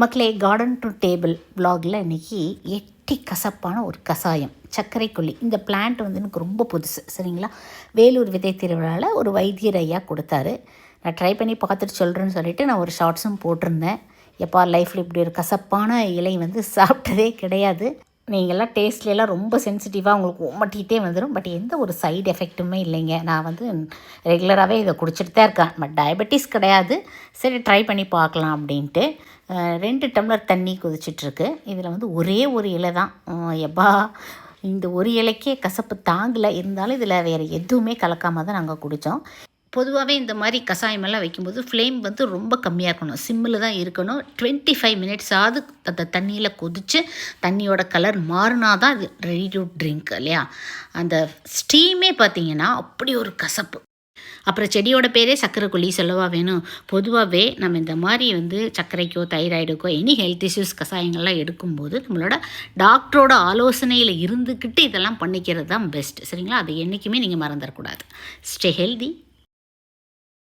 மக்களே garden to table விலாகில் இன்றைக்கி எட்டி கசப்பான ஒரு கசாயம் சர்க்கரை கொல்லி. இந்த பிளான்ட் வந்து எனக்கு ரொம்ப புதுசு சரிங்களா? வேலூர் விதை திருவிழாவில் ஒரு வைத்தியர் ஐயா கொடுத்தாரு. நான் ட்ரை பண்ணி பார்த்துட்டு சொல்கிறேன்னு சொல்லிட்டு நான் ஒரு ஷார்ட்ஸும் போட்டிருந்தேன். எப்பா லைஃப்பில் இப்படி ஒரு கசப்பான இலை வந்து சாப்பிட்டதே கிடையாது. நீங்கள்லாம் டேஸ்ட்லாம் ரொம்ப சென்சிட்டிவாக உங்களுக்கு உமட்டிகிட்டே வந்துடும் பட் எந்த ஒரு சைடு எஃபெக்ட்டுமே இல்லைங்க. நான் வந்து ரெகுலராகவே இதை குடிச்சிட்டு தான் இருக்கேன். பட் டயபெட்டிஸ் கிடையாது. சரி ட்ரை பண்ணி பார்க்கலாம் அப்படின்ட்டு ரெண்டு டம்ளர் தண்ணி கொதிச்சிட்ருக்கு. இதில் வந்து ஒரே ஒரு இலை தான். எப்பா இந்த ஒரு இலைக்கே கசப்பு தாங்கலை. இருந்தாலும் இதில் வேறு எதுவுமே கலக்காமல் தான் நாங்கள் குடித்தோம் பொதுவாகவே இந்த மாதிரி கஷாயமெல்லாம் வைக்கும்போது ஃப்ளேம் வந்து ரொம்ப கம்மியாக இருக்கணும். சிம்மில் தான் இருக்கணும். டுவெண்ட்டி ஃபைவ் மினிட்ஸாவது அந்த தண்ணியில் கொதித்து தண்ணியோட கலர் மாறினா தான் இது ரெடி டு ட்ரிங்க் இல்லையா? அந்த ஸ்டீமே பார்த்தீங்கன்னா அப்படி ஒரு கசப்பு. அப்புறம் செடியோட பேரே சர்க்கரை கொல்லி சொல்லவா வேணும். பொதுவாகவே நம்ம இந்த மாதிரி வந்து சர்க்கரைக்கோ தைராய்டுக்கோ எனி ஹெல்த் இஷ்யூஸ் கஷாயங்கள்லாம் எடுக்கும்போது நம்மளோட டாக்டரோட ஆலோசனையில் இருந்துக்கிட்டு இதெல்லாம் பண்ணிக்கிறது தான் பெஸ்ட் சரிங்களா? அது என்றைக்குமே நீங்கள் மறந்துடக்கூடாது ஸ்டே ஹெல்தி